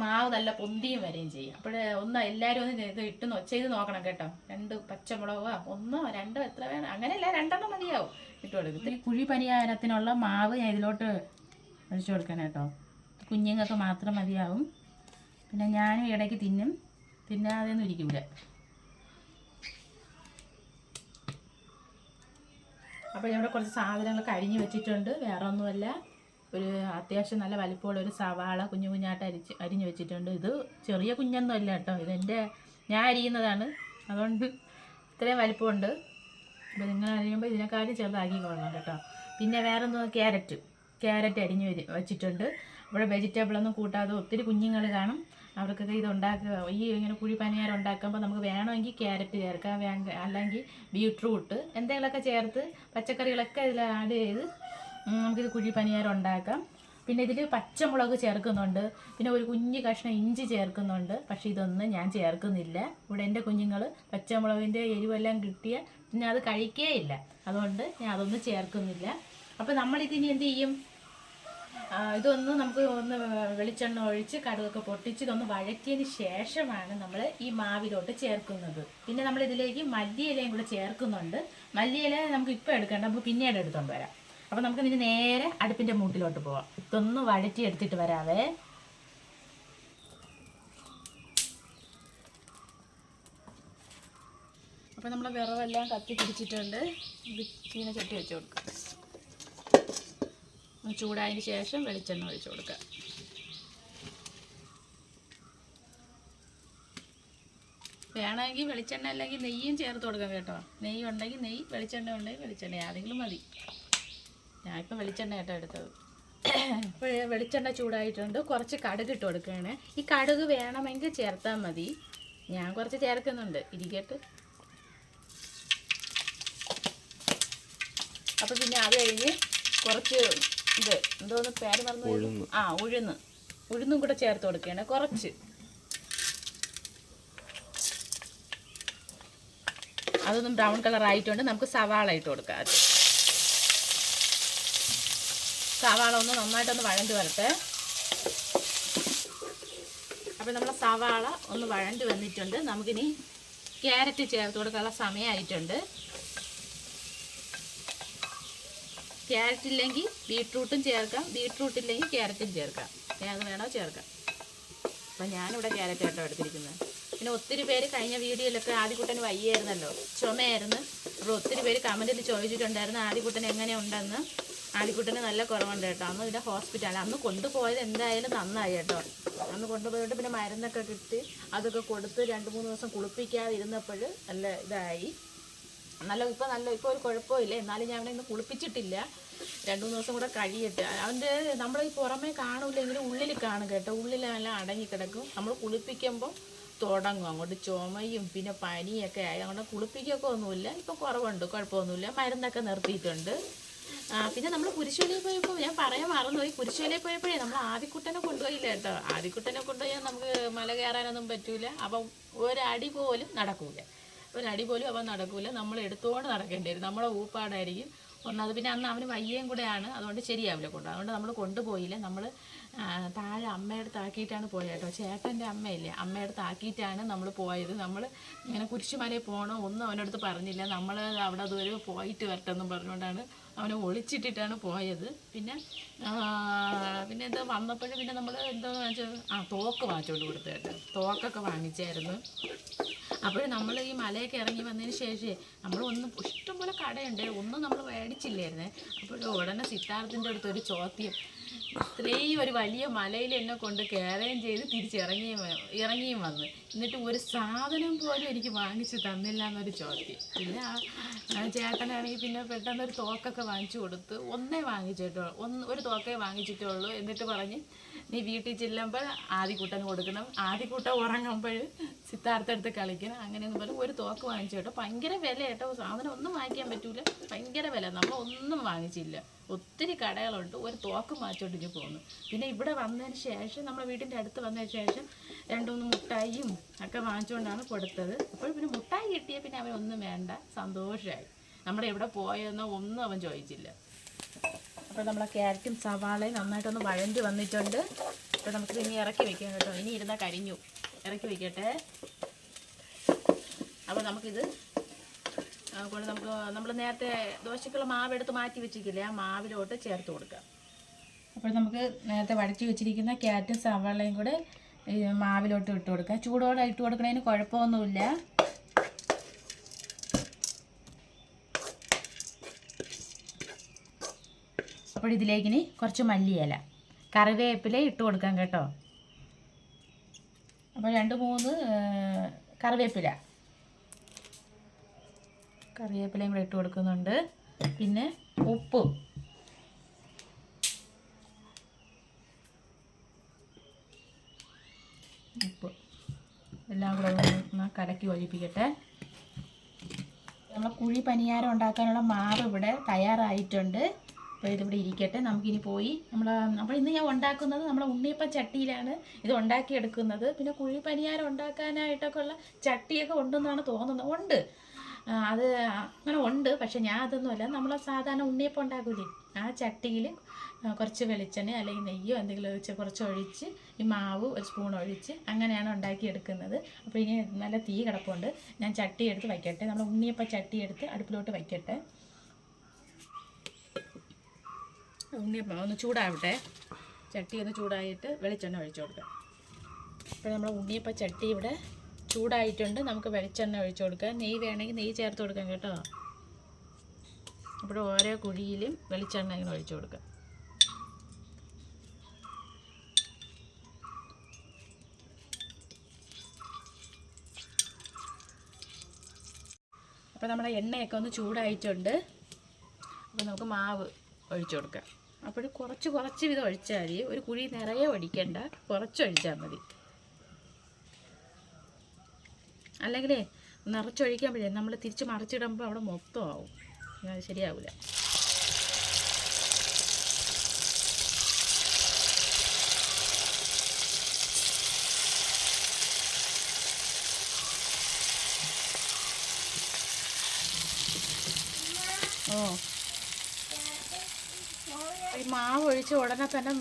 മാവ് നല്ല പൊന്തിയും വരെയും ചെയ്യും. അപ്പോഴേ ഒന്ന് എല്ലാവരും ഒന്ന് ഇത് ഇട്ട് ചെയ്ത് നോക്കണം കേട്ടോ. രണ്ട് പച്ചമുളകോ ഒന്നോ രണ്ടോ എത്ര വേണം. അങ്ങനെയല്ല രണ്ടെണ്ണം മതിയാവും. ഇട്ട് കൊടുക്കും. ഇത്തിരി കുഴി പരിഹാരത്തിനുള്ള മാവ് ഞാൻ ഇതിലോട്ട് ഒഴിച്ചു കൊടുക്കണം കേട്ടോ. കുഞ്ഞുങ്ങൾക്ക് മാത്രം മതിയാവും. പിന്നെ ഞാനും ഇടയ്ക്ക് തിന്നും. തിന്നാതെ ഒന്നും ഇരിക്കില്ല അപ്പോൾ ഇവിടെ കുറച്ച് സാധനങ്ങളൊക്കെ അരിഞ്ഞ് വെച്ചിട്ടുണ്ട്. വേറെ ഒന്നുമല്ല ഒരു അത്യാവശ്യം നല്ല വലിപ്പമുള്ള ഒരു സവാള കുഞ്ഞു കുഞ്ഞായിട്ട് അരിച്ച് അരിഞ്ഞ് വെച്ചിട്ടുണ്ട്. ഇത് ചെറിയ കുഞ്ഞൊന്നുമല്ല കേട്ടോ. ഇതെന്റെ ഞാൻ അരിയുന്നതാണ്. അതുകൊണ്ട് ഇത്രയും വലിപ്പമുണ്ട്. അപ്പോൾ നിങ്ങൾ അരിയുമ്പോൾ ഇതിനെക്കാളും ചെറുതാക്കി കൊള്ളണം കേട്ടോ. പിന്നെ വേറെ ഒന്ന് ക്യാരറ്റ്. ക്യാരറ്റ് അരിഞ്ഞ് വെച്ച് വെച്ചിട്ടുണ്ട്. ഇവിടെ വെജിറ്റബിളൊന്നും കൂട്ടാതെ ഒത്തിരി കുഞ്ഞുങ്ങൾ കാണും. അവർക്കൊക്കെ ഇത് ഉണ്ടാക്കുക ഈ ഇങ്ങനെ കുഴി പനിയാരം ഉണ്ടാക്കുമ്പോൾ നമുക്ക് വേണമെങ്കിൽ ക്യാരറ്റ് ചേർക്കാം. വേണ്ട അല്ലെങ്കിൽ ബീട്രൂട്ട് എന്തെങ്കിലുമൊക്കെ ചേർത്ത് പച്ചക്കറികളൊക്കെ ഇതിൽ ആഡ് ചെയ്ത് നമുക്കിത് കുഴിപ്പനിയാരം ഉണ്ടാക്കാം. പിന്നെ ഇതിൽ പച്ചമുളക് ചേർക്കുന്നുണ്ട്. പിന്നെ ഒരു കുഞ്ഞ് കഷ്ണം ഇഞ്ചി ചേർക്കുന്നുണ്ട്. പക്ഷേ ഇതൊന്നും ഞാൻ ചേർക്കുന്നില്ല. ഇവിടെ എന്റെ കുഞ്ഞുങ്ങൾ പച്ചമുളകിന്റെ എരിവെല്ലാം കിട്ടിയ പിന്നെ അത് കഴിക്കേ ഇല്ല. അതുകൊണ്ട് ഞാൻ അതൊന്നും ചേർക്കുന്നില്ല. അപ്പോൾ നമ്മളിതിനി എന്ത് ചെയ്യും? ഇതൊന്ന് നമുക്ക് ഒന്ന് വെളിച്ചെണ്ണ ഒഴിച്ച് കടുകൊക്കെ പൊട്ടിച്ച് ഇതൊന്ന് വഴറ്റിയതിന് ശേഷമാണ് നമ്മൾ ഈ മാവിലോട്ട് ചേർക്കുന്നത്. പിന്നെ നമ്മൾ ഇതിലേക്ക് മല്ലിയിലയും കൂടെ ചേർക്കുന്നുണ്ട്. മല്ലിയില നമുക്ക് ഇപ്പോൾ എടുക്കേണ്ട അപ്പോൾ പിന്നീട് എടുത്തോണ്ട് വരാം. അപ്പോൾ നമുക്ക് ഇതിന് നേരെ അടുപ്പിന്റെ മൂട്ടിലോട്ട് പോവാം. ഇതൊന്ന് വഴറ്റി എടുത്തിട്ട് വരാവേ. അപ്പോൾ നമ്മൾ വിറവെല്ലാം കത്തി പിടിച്ചിട്ടുണ്ട്. ഇത് ചീനച്ചട്ടി വെച്ച് കൊടുക്കാം. ചൂടായതിന് ശേഷം വെളിച്ചെണ്ണ ഒഴിച്ചു കൊടുക്കുക. വേണമെങ്കിൽ വെളിച്ചെണ്ണ അല്ലെങ്കിൽ നെയ്യും ചേർത്ത് കൊടുക്കാം കേട്ടോ. നെയ്യ് ഉണ്ടെങ്കിൽ നെയ്യ് വെളിച്ചെണ്ണ ഉണ്ടെങ്കിൽ വെളിച്ചെണ്ണ ആരെങ്കിലും മതി. ഞാനിപ്പോൾ വെളിച്ചെണ്ണ കേട്ടോ എടുത്തത്. ഇപ്പോൾ വെളിച്ചെണ്ണ ചൂടായിട്ടുണ്ട്. കുറച്ച് കടുക് ഇട്ട് കൊടുക്കുകയാണ്. ഈ കടുക് വേണമെങ്കിൽ ചേർത്താൽ മതി. ഞാൻ കുറച്ച് ചേർക്കുന്നുണ്ട്. ഇരിക്കട്ട്. അപ്പോൾ പിന്നെ അത് കഴിഞ്ഞ് കുറച്ച് ഇത് എന്തോന്ന് പേര് മറന്നു പോയി. ആ ഉഴുന്ന്. ഉഴുന്നും കൂടെ ചേർത്ത് കൊടുക്കുകയാണ് കുറച്ച്. അതൊന്നും ബ്രൗൺ കളർ ആയിട്ടുണ്ട് നമുക്ക് സവാള ഇട്ട് കൊടുക്കാം അത് സവാള ഒന്ന് നന്നായിട്ടൊന്ന് വഴണ്ട് വരട്ടെ. അപ്പോൾ നമ്മൾ സവാള ഒന്ന് വഴണ്ട് വന്നിട്ടുണ്ട്. നമുക്കിനി ക്യാരറ്റ് ചേർത്ത് കൊടുക്കാനുള്ള സമയമായിട്ടുണ്ട്. ക്യാരറ്റ് ഇല്ലെങ്കിൽ ബീട്രൂട്ടും ചേർക്കാം. ബീട്രൂട്ട് ഇല്ലെങ്കിൽ ക്യാരറ്റും ചേർക്കാം. ഏത് വേണോ ചേർക്കാം? അപ്പം ഞാനിവിടെ ക്യാരറ്റ് കേട്ടോ എടുത്തിരിക്കുന്നത്. പിന്നെ ഒത്തിരി പേര് കഴിഞ്ഞ വീഡിയോയിലൊക്കെ ആദ്യക്കുട്ടന് വയ്യായിരുന്നല്ലോ. ചുമയായിരുന്നു. അപ്പോൾ ഒത്തിരി പേര് കമന്റിൽ ചോദിച്ചിട്ടുണ്ടായിരുന്നു ആദ്യക്കുട്ടൻ എങ്ങനെയുണ്ടെന്ന്? ആദ്യക്കുട്ടന് നല്ല കുറവുണ്ട് കേട്ടോ. അന്ന് ഇതിന്റെ ഹോസ്പിറ്റലിൽ അന്ന് കൊണ്ടുപോയത് എന്തായാലും നന്നായി കേട്ടോ. അന്ന് കൊണ്ടുപോയിട്ട് പിന്നെ മരുന്നൊക്കെ കിട്ടി. അതൊക്കെ കൊടുത്ത് രണ്ട് മൂന്ന് ദിവസം കുളിപ്പിക്കാതിരുന്നപ്പോൾ നല്ല ഇതായി. നല്ല ഇപ്പോൾ നല്ല ഇപ്പോൾ ഒരു കുഴപ്പമില്ല. എന്നാലും ഞാൻ അവനെ ഇന്ന് കുളിപ്പിച്ചിട്ടില്ല. രണ്ട് മൂന്ന് ദിവസം കൂടെ കഴിയട്ടെ. അവന്റെ നമ്മൾ ഈ പുറമേ കാണില്ലെങ്കിലും ഉള്ളിൽ കാണും കേട്ടോ. ഉള്ളിൽ നല്ല അടങ്ങിക്കിടക്കും നമ്മൾ കുളിപ്പിക്കുമ്പോൾ തുടങ്ങും. അങ്ങോട്ട് ചുമയും പിന്നെ പനിയൊക്കെ ആയി. അങ്ങോട്ട് കുളിപ്പിക്കൊക്കെ ഒന്നുമില്ല. ഇപ്പം കുറവുണ്ട് കുഴപ്പമൊന്നുമില്ല. മരുന്നൊക്കെ നിർത്തിയിട്ടുണ്ട്. പിന്നെ നമ്മൾ കുരിശുവിലേ പോയപ്പോൾ ഞാൻ പറയാൻ മറന്നുപോയി. കുരിശുവിലേ പോയപ്പോഴേ നമ്മൾ ആദിക്കുട്ടനെ കൊണ്ടുപോയില്ല കേട്ടോ. ആദിക്കുട്ടനെ കൊണ്ടുപോയാൽ നമുക്ക് മല കയറാനൊന്നും പറ്റൂല. അപ്പം ഒരടി പോലും നടക്കൂല. ഒരടി പോലും അവൻ നടക്കൂല. നമ്മൾ എടുത്തുകൊണ്ട് നടക്കേണ്ടി വരും നമ്മളെ ഊപ്പാടായിരിക്കും. ഒന്നത് പിന്നെ അന്ന് അവന് വയ്യേം കൂടെയാണ്. അതുകൊണ്ട് ശരിയാവില്ല കൊണ്ട് അതുകൊണ്ട് നമ്മൾ കൊണ്ടുപോയില്ല. നമ്മൾ താഴെ അമ്മയടുത്ത് ആക്കിയിട്ടാണ് പോയത് കേട്ടോ. ചേട്ടന്റെ അമ്മയില്ലേ? അമ്മയടുത്ത് ആക്കിയിട്ടാണ് നമ്മൾ പോയത്. നമ്മൾ ഇങ്ങനെ കുരിശുമലയിൽ പോകണോ ഒന്നും അവനടുത്ത് പറഞ്ഞില്ല. നമ്മൾ അവിടെ അതുവരെ പോയിട്ട് വരട്ടെന്നും പറഞ്ഞുകൊണ്ടാണ് അവനെ ഒളിച്ചിട്ടിട്ടാണ് പോയത്. പിന്നെ പിന്നെ എന്താ വന്നപ്പോഴും പിന്നെ നമ്മൾ എന്തോ ആ തോക്ക് വാങ്ങിച്ചുകൊണ്ട് കൊടുത്തു കേട്ടോ. തോക്കൊക്കെ വാങ്ങിച്ചായിരുന്നു. അപ്പോഴും നമ്മൾ ഈ മലയൊക്കെ ഇറങ്ങി വന്നതിന് ശേഷം നമ്മൾ ഒന്നും ഇഷ്ടംപോലെ കടയുണ്ട്. ഒന്നും നമ്മൾ മേടിച്ചില്ലായിരുന്നേ. അപ്പോഴും ഉടനെ സിദ്ധാർത്ഥിന്റെ അടുത്ത് ഒരു ചോദ്യം. ഇത്രയും ഒരു വലിയ മലയിൽ എന്നെ കൊണ്ട് കയറുകയും ചെയ്ത് തിരിച്ചിറങ്ങിയും ഇറങ്ങിയും വന്ന്. എന്നിട്ട് ഒരു സാധനം പോലും എനിക്ക് വാങ്ങിച്ച് തന്നില്ല എന്നൊരു ചോദ്യം. പിന്നെ ആ ആ ചേട്ടനാണെങ്കിൽ പിന്നെ പെട്ടെന്ന് ഒരു തോക്കൊക്കെ വാങ്ങിച്ചു കൊടുത്ത് ഒന്നേ വാങ്ങിച്ചിട്ടുള്ളൂ ഒന്ന് ഒരു തോക്കേ വാങ്ങിച്ചിട്ടുള്ളൂ എന്നിട്ട് പറഞ്ഞ് നീ വീട്ടിൽ ചെല്ലുമ്പോൾ ആദ്യക്കൂട്ടന് കൊടുക്കണം. ആദ്യക്കൂട്ടം ഉറങ്ങുമ്പോൾ സിദ്ധാർത്ഥ എടുത്ത് കളിക്കണം. അങ്ങനെയെന്ന് പറഞ്ഞ് ഒരു തോക്ക് വാങ്ങിച്ചു കേട്ടോ. ഭയങ്കര വില കേട്ടോ. സാധനം ഒന്നും വാങ്ങിക്കാൻ പറ്റൂല. ഭയങ്കര വില. നമ്മൾ ഒന്നും വാങ്ങിച്ചില്ല. ഒത്തിരി കടകളുണ്ട്. ഒരു തോക്ക് വാങ്ങിച്ചോണ്ട് ഇനി പോകുന്നു പിന്നെ ഇവിടെ വന്നതിന് ശേഷം നമ്മുടെ വീടിന്റെ അടുത്ത് വന്നതിന് ശേഷം രണ്ടുമൂന്ന് മുട്ടായിയും ഒക്കെ വാങ്ങിച്ചുകൊണ്ടാണ് കൊടുത്തത്. അപ്പോൾ പിന്നെ മുട്ടായി കിട്ടിയ പിന്നെ അവനൊന്നും വേണ്ട. സന്തോഷമായി നമ്മുടെ എവിടെ പോയെന്നോ ഒന്നും അവൻ ചോദിച്ചില്ല. അപ്പോൾ നമ്മളെ ക്യാരറ്റും സവാളയും നന്നായിട്ടൊന്ന് വഴണ്ടി വന്നിട്ടുണ്ട്. അപ്പോൾ നമുക്ക് ഇനി ഇറക്കി വെക്കാം കേട്ടോ. ഇനി ഇരുന്നാൽ കരിഞ്ഞു. ഇറക്കി വെക്കട്ടെ. അപ്പോൾ നമുക്കിത് അതുകൊണ്ട് കൊണ്ട് നമുക്ക് നമ്മൾ നേരത്തെ ദോശക്കുള്ള മാവ് എടുത്ത് മാറ്റി വെച്ചിരിക്കില്ലേ ആ മാവിലോട്ട് ചേർത്ത് കൊടുക്കാം. അപ്പോൾ നമുക്ക് നേരത്തെ വഴറ്റി വെച്ചിരിക്കുന്ന ക്യാരറ്റും സവാളയും കൂടെ മാവിലോട്ട് ഇട്ട് കൊടുക്കാം. ചൂടോടെ ഇട്ട് കൊടുക്കുന്നതിന് കുഴപ്പമൊന്നുമില്ല. അപ്പോൾ ഇതിലേക്ക് ഇനി കുറച്ച് മല്ലിയില. കറിവേപ്പില ഇട്ട് കൊടുക്കാം കേട്ടോ. അപ്പോൾ രണ്ട് മൂന്ന് കറിവേപ്പില. കറിവേപ്പിലയും കൂടെ ഇട്ട് കൊടുക്കുന്നുണ്ട്. പിന്നെ ഉപ്പ്. ഉപ്പ്. എല്ലാം കൂടെ കലക്കി ഒഴിപ്പിക്കട്ടെ നമ്മൾ കുഴി പനിയാരം ഉണ്ടാക്കാനുള്ള മാവ് ഇവിടെ തയ്യാറായിട്ടുണ്ട്. അപ്പോൾ ഇതിവിടെ ഇരിക്കട്ടെ. നമുക്കിനി പോയി. നമ്മൾ അപ്പോൾ ഇന്ന് ഞാൻ ഉണ്ടാക്കുന്നത് നമ്മളെ ഉണ്ണിയപ്പം ചട്ടിയിലാണ്. ഇത് ഉണ്ടാക്കിയെടുക്കുന്നത്. പിന്നെ കുഴി പനിയാരം ഉണ്ടാക്കാനായിട്ടൊക്കെ ഉള്ള ചട്ടിയൊക്കെ ഉണ്ടെന്നാണ് തോന്നുന്നത്. ഉണ്ട്. അത് അങ്ങനെ ഉണ്ട്. പക്ഷെ ഞാൻ അതൊന്നുമല്ല. നമ്മൾ സാധാരണ ഉണ്ണിയപ്പം ഉണ്ടാക്കൂലേ? ആ ചട്ടിയിൽ കുറച്ച് വെളിച്ചെണ്ണ അല്ലെങ്കിൽ നെയ്യോ എന്തെങ്കിലും ഒഴിച്ച് കുറച്ച് ഒഴിച്ച് ഈ മാവ് ഒരു സ്പൂൺ ഒഴിച്ച് അങ്ങനെയാണ് ഉണ്ടാക്കിയെടുക്കുന്നത്. അപ്പോൾ ഇനി നല്ല തീ കിടപ്പുണ്ട്. ഞാൻ ചട്ടി എടുത്ത് വയ്ക്കട്ടെ. നമ്മൾ ഉണ്ണിയപ്പം ചട്ടി എടുത്ത് അടുപ്പിലോട്ട് വയ്ക്കട്ടെ. ഉണ്ണിയപ്പം ഒന്ന് ചൂടാവട്ടെ. ചട്ടി ഒന്ന് ചൂടായിട്ട് വെളിച്ചെണ്ണ ഒഴിച്ചു കൊടുക്കാം. അപ്പോൾ നമ്മൾ ഉണ്ണിയപ്പം ചട്ടി ഇവിടെ ചൂടായിട്ടുണ്ട്. നമുക്ക് വെളിച്ചെണ്ണ ഒഴിച്ചു കൊടുക്കാം. നെയ്യ് വേണമെങ്കിൽ നെയ്യ് ചേർത്ത് കൊടുക്കാം കേട്ടോ. അപ്പോൾ ഓരോ കുഴിയിലും വെളിച്ചെണ്ണ ഇങ്ങനെ ഒഴിച്ചു കൊടുക്കാം. അപ്പോൾ നമ്മുടെ എണ്ണയൊക്കെ ഒന്ന് ചൂടായിട്ടുണ്ട്. അപ്പോൾ നമുക്ക് മാവ് ഒഴിച്ചു കൊടുക്കാം അപ്പോൾ കുറച്ച് കുറച്ച് വിധം ഒഴിച്ചാൽ മതി. ഒരു കുഴി നിറയെ ഒഴിക്കേണ്ട കുറച്ച് ഒഴിച്ചാൽ മതി. അല്ലെങ്കിലേ നിറച്ചൊഴിക്കുമ്പോഴേ നമ്മൾ തിരിച്ച് മറിച്ചിടുമ്പോൾ അവിടെ മൊത്തം ആവും. അത് ശരിയാവില്ല. ഓ. മാവ് ഒഴിച്ച് ഉടനെ തന്നെ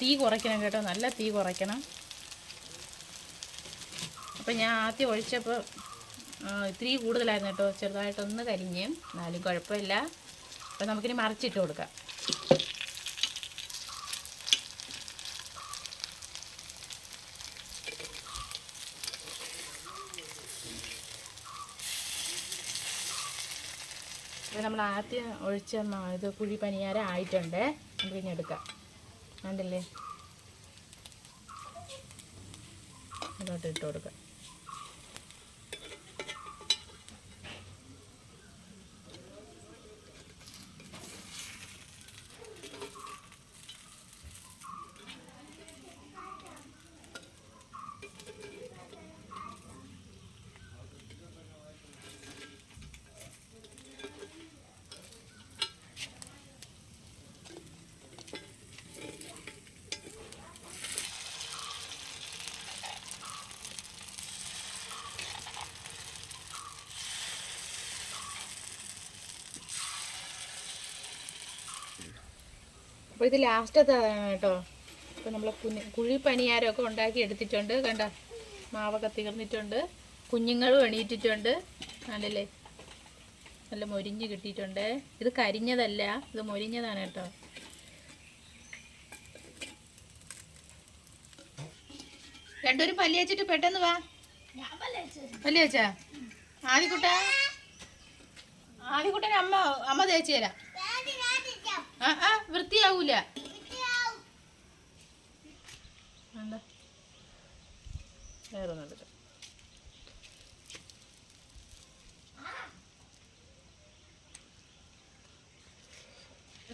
തീ കുറയ്ക്കണം കേട്ടോ. നല്ല തീ കുറയ്ക്കണം. അപ്പം ഞാൻ ആദ്യം ഒഴിച്ചപ്പോൾ ഇത്തിരി കൂടുതലായിരുന്നു കേട്ടോ. ചെറുതായിട്ടൊന്ന് കരിഞ്ഞ്. എന്നാലും കുഴപ്പമില്ല. അപ്പം നമുക്കിനി മറിച്ചിട്ട് കൊടുക്കാം. നമ്മൾ ആദ്യം ഒഴിച്ച ഇത് കുഴി പനിയാരം ആയിട്ടുണ്ട്. എടുക്കാം കണ്ടില്ലേ? അതിലോട്ട് ഇട്ട് കൊടുക്കാം. അപ്പോൾ ഇത് ലാസ്റ്റത്താണ് കേട്ടോ. അപ്പോൾ നമ്മൾ കുഞ്ഞ് കുഴി പനിയാരമൊക്കെ ഉണ്ടാക്കി എടുത്തിട്ടുണ്ട്. കണ്ട? മാവൊക്കെ തീർന്നിട്ടുണ്ട്. കുഞ്ഞുങ്ങളും എണീറ്റിട്ടുണ്ട്. ആണല്ലേ നല്ല മൊരിഞ്ഞ് കിട്ടിയിട്ടുണ്ട്. ഇത് കരിഞ്ഞതല്ല ഇത് മൊരിഞ്ഞതാണ് കേട്ടോ. രണ്ടുപേരും പല്ലി വെച്ചിട്ട് പെട്ടെന്ന് വാ. പല്ലി വെച്ചാ ആദ്യക്കുട്ട ആദ്യക്കുട്ടനെ അമ്മ അമ്മ തേച്ചു തരാം. ആ വൃത്തിയാവൂല. വേണ്ട. വേറൊന്നും എടുക്കാം.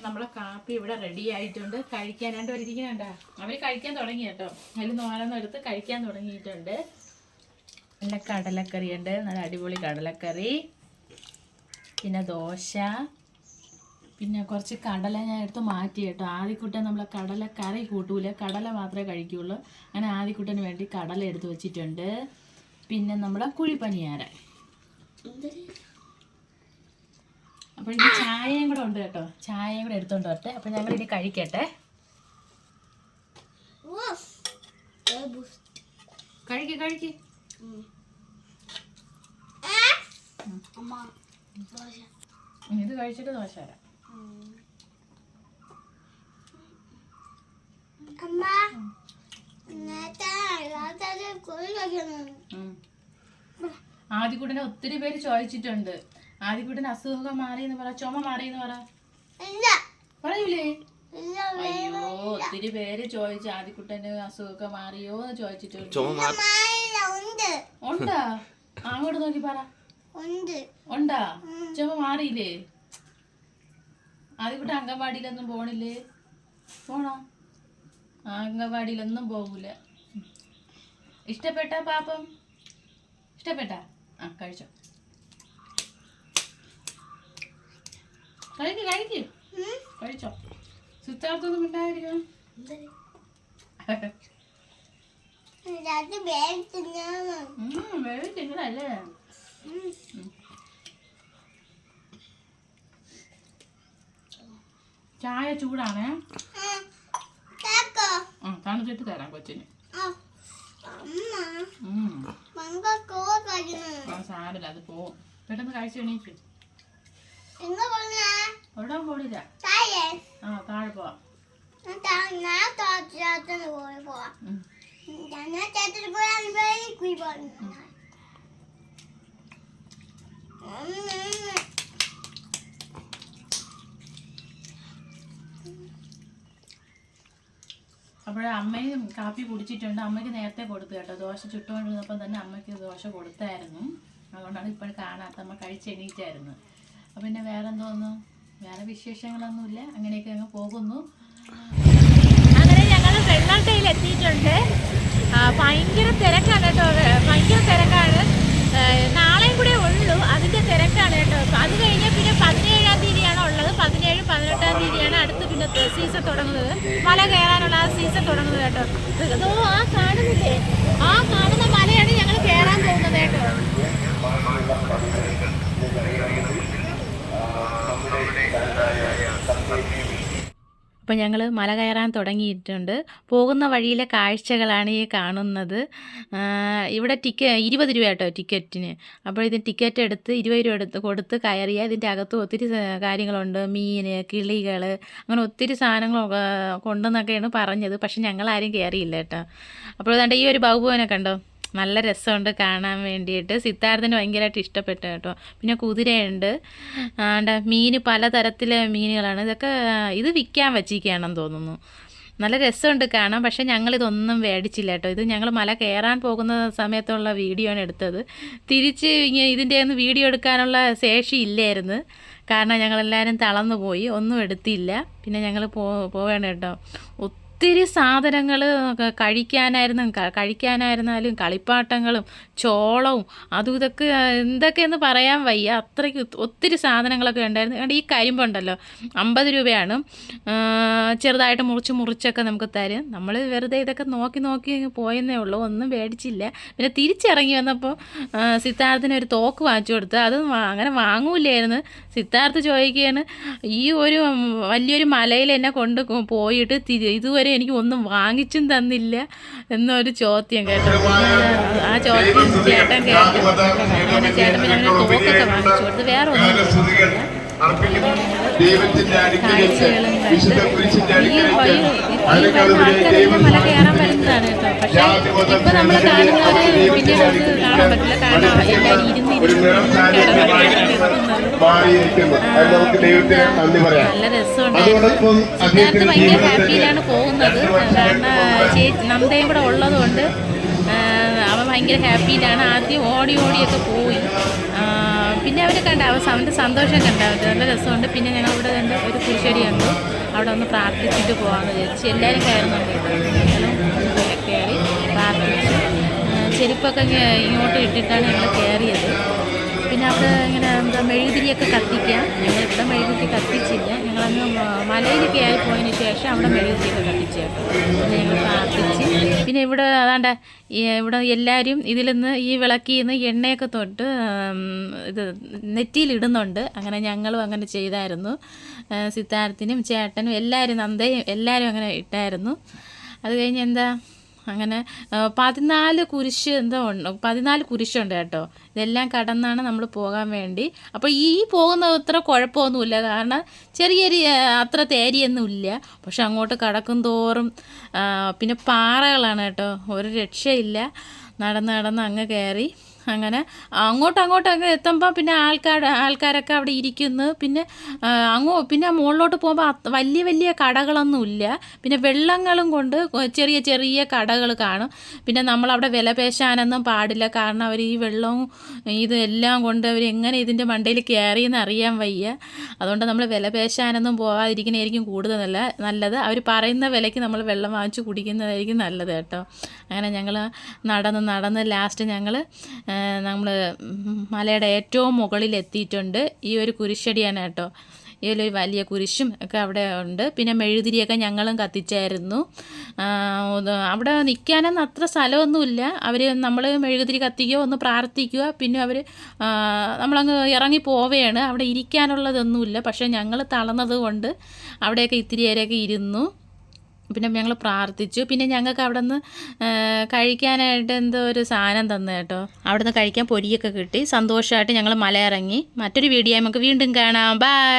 നമ്മളെ കാപ്പി ഇവിടെ റെഡി ആയിട്ടുണ്ട്. കഴിക്കാൻ രണ്ടുപേരും ഇരിക്കുന്നുണ്ട? അവർ കഴിക്കാൻ തുടങ്ങി കേട്ടോ. അതിൽ നോലൊന്നും എടുത്ത് കഴിക്കാൻ തുടങ്ങിയിട്ടുണ്ട്. നല്ല കടലക്കറി ഉണ്ട്. നല്ല അടിപൊളി കടലക്കറി. പിന്നെ ദോശ. പിന്നെ കുറച്ച് കടല ഞാൻ എടുത്ത് മാറ്റി കേട്ടോ. ആദ്യക്കുട്ടൻ നമ്മൾ കടല കറി കൂട്ടൂല. കടല മാത്രമേ കഴിക്കുകയുള്ളൂ അങ്ങനെ ആദ്യക്കുട്ടന് വേണ്ടി കടല എടുത്ത് വെച്ചിട്ടുണ്ട്. പിന്നെ നമ്മളെ കുഴിപ്പനിയാര അപ്പോൾ ഇനി ചായയും കൂടെ ഉണ്ട് കേട്ടോ. ചായയും കൂടെ എടുത്തോണ്ട് വരട്ടെ. അപ്പോൾ ഞങ്ങൾ ഇനി കഴിക്കട്ടെ. കഴിക്ക് കഴിക്ക്. ഇത് കഴിച്ചിട്ട് ദോശ തരാം ഉം. ആദ്യകൂട്ടനെ ഒത്തിരി പേര് ചോദിച്ചിട്ടുണ്ട്. ആദ്യകൂട്ടന് അസുഖം മാറി എന്ന് പറ ചുമ മാറി എന്ന് പറ പറയൂലേ? അയ്യോ ഒത്തിരി പേര് ചോദിച്ചു ആദ്യക്കുട്ടന്റെ അസുഖമൊക്കെ മാറിയോ എന്ന് ചോദിച്ചിട്ടുണ്ട്. ഉണ്ടാ. അങ്ങോട്ട് നോക്കി പറ. ഉണ്ടാ. ചുമ മാറിയില്ലേ? ആദ്യക്കുട്ടൻ അംഗൻവാടിയിലൊന്നും പോണില്ലേ? പോണോ? അംഗൻവാടിയിലൊന്നും പോകൂല ഇഷ്ടപ്പെട്ട പാപ്പം? ഇഷ്ടപ്പെട്ട? ആ കഴിച്ചോ. കഴിക്ക് കഴിക്ക്. കഴിച്ചോ. സിദ്ധാർത്ഥൊന്നും ഉണ്ടായിരിക്കണം വേറെ തിങ്ങളല്ലേ ചായ ചൂടാണേ. തണുത്തിട്ട് തരാം കൊച്ചിന്. സാരല്ല അത് പോവും. പെട്ടെന്ന് കഴിച്ചു എണീക്ക്. എവിടെ പോടില്ല ആ താഴെ പോവാം. ഉം. അപ്പോഴേ അമ്മയും കാപ്പി കുടിച്ചിട്ടുണ്ട്. അമ്മയ്ക്ക് നേരത്തെ കൊടുത്തു കേട്ടോ. ദോശ ചുട്ടുകൊണ്ടിരുന്നപ്പോൾ തന്നെ അമ്മയ്ക്ക് ദോശ കൊടുത്തായിരുന്നു. അതുകൊണ്ടാണ് ഇപ്പോൾ കാണാത്ത അമ്മ കഴിച്ചെണീറ്റായിരുന്നു അപ്പം പിന്നെ വേറെ എന്തോന്നു വേറെ വിശേഷങ്ങളൊന്നുമില്ല. അങ്ങനെയൊക്കെ അങ്ങ് പോകുന്നു. അങ്ങനെ ഞങ്ങൾ വെള്ളാട്ടയിൽ എത്തിയിട്ടുണ്ട്. ഭയങ്കര തിരക്കാണ് കേട്ടോ. ഭയങ്കര തിരക്കാണ്. നാളെയും കൂടെ ഉള്ളൂ. അതിന്റെ തിരക്കാണ് കേട്ടോ. അത് കഴിഞ്ഞാൽ പിന്നെ പതിനേഴാം തീയതിയാണ് ഉള്ളത്. പതിനേഴ് പതിനെട്ടാം തീയതിയാണ് അടുത്ത് പിന്നെ സീസൺ തുടങ്ങുന്നത്. മല ആ സീസൺ തുടങ്ങുന്നത് കേട്ടോ. അതോ ആ കാണുന്നില്ലേ ആ കാണുന്ന മലയാണ് ഞങ്ങൾ കയറാൻ പോകുന്നത് കേട്ടോ. അപ്പം ഞങ്ങൾ മല കയറാൻ തുടങ്ങിയിട്ടുണ്ട്. പോകുന്ന വഴിയിലെ കാഴ്ചകളാണ് ഈ കാണുന്നത്. ഇവിടെ ടിക്ക ഇരുപത് രൂപ കേട്ടോ ടിക്കറ്റിന്. അപ്പോൾ ഇതിന് ടിക്കറ്റ് എടുത്ത് ഇരുപത് രൂപ എടുത്ത് കൊടുത്ത് കയറിയാൽ ഇതിന്റെ അകത്ത് ഒത്തിരി കാര്യങ്ങളുണ്ട്. മീൻ കിളികൾ അങ്ങനെ ഒത്തിരി സാധനങ്ങളൊക്കെ കൊണ്ടെന്നൊക്കെയാണ് പറഞ്ഞത്. പക്ഷെ ഞങ്ങളാരും കയറിയില്ല കേട്ടോ. അപ്പോൾ ഈ ഒരു ബഹുഭവനൊക്കെ കണ്ടോ? നല്ല രസമുണ്ട് കാണാൻ വേണ്ടിയിട്ട്. സിദ്ധാർത്ഥന് ഭയങ്കരമായിട്ട് ഇഷ്ടപ്പെട്ടു കേട്ടോ. പിന്നെ കുതിരയുണ്ട്. ആണ്ട് മീൻ പലതരത്തിലെ മീനുകളാണ്. ഇതൊക്കെ ഇത് വിൽക്കാൻ വച്ചിരിക്കുകയാണെന്ന് തോന്നുന്നു. നല്ല രസമുണ്ട് കാണാൻ. പക്ഷേ ഞങ്ങളിതൊന്നും മേടിച്ചില്ല കേട്ടോ. ഇത് ഞങ്ങൾ മല കയറാൻ പോകുന്ന സമയത്തുള്ള വീഡിയോ ആണ് എടുത്തത്. തിരിച്ച് ഇതിന്റെ ഒന്ന് വീഡിയോ എടുക്കാനുള്ള ശേഷി ഇല്ലായിരുന്നു. കാരണം ഞങ്ങളെല്ലാവരും തളർന്നു പോയി ഒന്നും എടുത്തില്ല. പിന്നെ ഞങ്ങൾ പോ പോവുകയാണ് കേട്ടോ. ഒത്തിരി സാധനങ്ങൾ കഴിക്കാനായിരുന്നു കഴിക്കാനായിരുന്നാലും കളിപ്പാട്ടങ്ങളും ചോളവും അതും ഇതൊക്കെ എന്തൊക്കെയെന്ന് പറയാൻ വയ്യ. അത്രയ്ക്ക് ഒത്തിരി സാധനങ്ങളൊക്കെ ഉണ്ടായിരുന്നു. അതുകൊണ്ട് ഈ കരിമ്പുണ്ടല്ലോ അമ്പത് രൂപയാണ്. ചെറുതായിട്ട് മുറിച്ച് മുറിച്ചൊക്കെ നമുക്ക് തരും. നമ്മൾ വെറുതെ ഇതൊക്കെ നോക്കി നോക്കി പോയെന്നേ ഉള്ളൂ. ഒന്നും മേടിച്ചില്ല. പിന്നെ തിരിച്ചിറങ്ങി വന്നപ്പോൾ സിദ്ധാർത്ഥിന് ഒരു തോക്ക് വാങ്ങിച്ചു കൊടുത്ത്. അത് അങ്ങനെ വാങ്ങൂലായിരുന്നു സിദ്ധാർത്ഥ് ചോദിക്കുകയാണ് ഈ ഒരു വലിയൊരു മലയിൽ എന്നെ കൊണ്ട് പോയിട്ട് ഇതുവരെ എനിക്ക് ഒന്നും വാങ്ങിച്ചും തന്നില്ല എന്നൊരു ചോദ്യം കേട്ടോ. ആ ചോദ്യം ചേട്ടൻ കേട്ടു അങ്ങനെ ചേട്ടൻ പിന്നെ തോക്കൊക്കെ വാങ്ങിച്ചു കൊടുത്തു വേറെ ഒന്നും കാഴ്ചകളും കണ്ട് ഈ ഈ മല കയറാൻ വരുന്നതാണ് കേട്ടോ പക്ഷെ ഇപ്പൊ നമ്മൾ കാണുന്നവര് പിന്നീട് അത് കാണാൻ പറ്റില്ല കാരണം എല്ലാവരും ഇരുന്ന് നമുക്ക് നല്ല രസമുണ്ടായിരുന്നു ഭയങ്കര ഹാപ്പിയിലാണ് പോകുന്നത്. കാരണം ചേച്ചി നന്ദയും കൂടെ ഉള്ളതുകൊണ്ട് ഭയങ്കര ഹാപ്പിയിലാണ് ആദ്യം ഓടി ഓടിയൊക്കെ പോയി. പിന്നെ അവരെ കണ്ട അവൻ അവന്റെ സന്തോഷം കണ്ട. നല്ല രസമുണ്ട്. പിന്നെ ഞങ്ങൾ ഇവിടെ കണ്ട് ഒരു കുരിശടി കണ്ടു. അവിടെ ഒന്ന് പ്രാർത്ഥിച്ചിട്ട് പോകാമെന്ന് വിചാരിച്ചു. എല്ലാവരും കയറുന്നുണ്ട് കയറി പ്രാർത്ഥിച്ചു. ചെരുപ്പൊക്കെ ഇങ്ങോട്ട് ഇട്ടിട്ടാണ് ഞങ്ങൾ കയറിയത്. അവിടെ ഇങ്ങനെ എന്താ മെഴുകുതിരിയൊക്കെ കത്തിക്കാം. ഞങ്ങൾ ഇവിടെ മെഴുകുതിരി കത്തിച്ചില്ല. ഞങ്ങളന്ന് മലയിലൊക്കെ ആയി പോയതിന് ശേഷം അവിടെ മെഴുകുതിരിയൊക്കെ കത്തിച്ചു. കേട്ടോ പിന്നെ ഞങ്ങൾ പ്രാർത്ഥിച്ച്. പിന്നെ ഇവിടെ അതാണ്ട് ഇവിടെ എല്ലാവരും ഇതിൽ നിന്ന് ഈ വിളക്കിൽ നിന്ന് എണ്ണയൊക്കെ തൊട്ട് ഇത് നെറ്റിയിലിടുന്നുണ്ട് അങ്ങനെ ഞങ്ങളും അങ്ങനെ ചെയ്തായിരുന്നു. സിദ്ധാർത്ഥിനും ചേട്ടനും എല്ലാവരും നന്ദയും എല്ലാവരും അങ്ങനെ ഇട്ടായിരുന്നു. അത് കഴിഞ്ഞ് എന്താ? അങ്ങനെ പതിനാല് കുരിശ് എന്തോ ഉണ്ട് പതിനാല് കുരിശുണ്ട് കേട്ടോ. ഇതെല്ലാം കടന്നാണ് നമ്മൾ പോകാൻ വേണ്ടി. അപ്പോൾ ഈ പോകുന്ന അത്ര കുഴപ്പമൊന്നുമില്ല. കാരണം ചെറിയ ചെറിയ അത്ര തേരിയൊന്നും ഇല്ല. പക്ഷെ അങ്ങോട്ട് കടക്കും തോറും പിന്നെ പാറകളാണ് കേട്ടോ. ഒരു രക്ഷയില്ല. നടന്ന് നടന്ന് അങ്ങ് കയറി. അങ്ങനെ അങ്ങോട്ട് അങ്ങോട്ട് അങ്ങ് എത്തുമ്പോൾ പിന്നെ ആൾക്കാർ ആൾക്കാരൊക്കെ അവിടെ ഇരിക്കുന്നു. പിന്നെ അങ്ങോ പിന്നെ മുകളിലോട്ട് പോകുമ്പോൾ വലിയ വലിയ കടകളൊന്നുമില്ല. പിന്നെ വെള്ളങ്ങളും കൊണ്ട് ചെറിയ ചെറിയ കടകൾ കാണും. പിന്നെ നമ്മളവിടെ വില പേശാനൊന്നും പാടില്ല. കാരണം അവർ ഈ വെള്ളവും ഇത് എല്ലാം കൊണ്ട് അവർ എങ്ങനെ ഇതിന്റെ മണ്ടയിൽ കയറിയെന്ന് അറിയാൻ വയ്യ. അതുകൊണ്ട് നമ്മൾ വില പേശാനൊന്നും പോകാതിരിക്കുന്നതായിരിക്കും കൂടുതൽ നല്ല നല്ലത്. അവർ പറയുന്ന വിലയ്ക്ക് നമ്മൾ വെള്ളം വാങ്ങിച്ച് കുടിക്കുന്നതായിരിക്കും നല്ലത് കേട്ടോ. അങ്ങനെ ഞങ്ങൾ നടന്ന് നടന്ന് ലാസ്റ്റ് ഞങ്ങൾ നമ്മൾ മലയുടെ ഏറ്റവും മുകളിൽ എത്തിയിട്ടുണ്ട് ഈ ഒരു കുരിശടിയാണ് കേട്ടോ. ഒരു വലിയ കുരിശും ഒക്കെ അവിടെ ഉണ്ട്. പിന്നെ മെഴുതിരിയൊക്കെ ഞങ്ങളും കത്തിച്ചായിരുന്നു. അവിടെ നിൽക്കാനൊന്നും അത്ര സ്ഥലമൊന്നുമില്ല. അവർ നമ്മൾ മെഴുകുതിരി കത്തിക്കുകയോ ഒന്ന് പ്രാർത്ഥിക്കുക. പിന്നെ അവർ നമ്മളങ്ങ് ഇറങ്ങി പോവുകയാണ്. അവിടെ ഇരിക്കാനുള്ളതൊന്നുമില്ല. പക്ഷേ ഞങ്ങൾ തളർന്നത് കൊണ്ട് അവിടെയൊക്കെ ഇത്തിരി നേരമൊക്കെ ഇരുന്നു. പിന്നെ ഞങ്ങൾ പ്രാർത്ഥിച്ചു. പിന്നെ ഞങ്ങൾക്ക് അവിടെ നിന്ന് കഴിക്കാനായിട്ട് എന്തോ ഒരു സാധനം തന്നു കേട്ടോ. അവിടെ നിന്ന് കഴിക്കാൻ പൊരിയൊക്കെ കിട്ടി. സന്തോഷമായിട്ട് ഞങ്ങൾ മല ഇറങ്ങി മറ്റൊരു വീഡിയോ നമുക്ക് വീണ്ടും കാണാം. ബൈ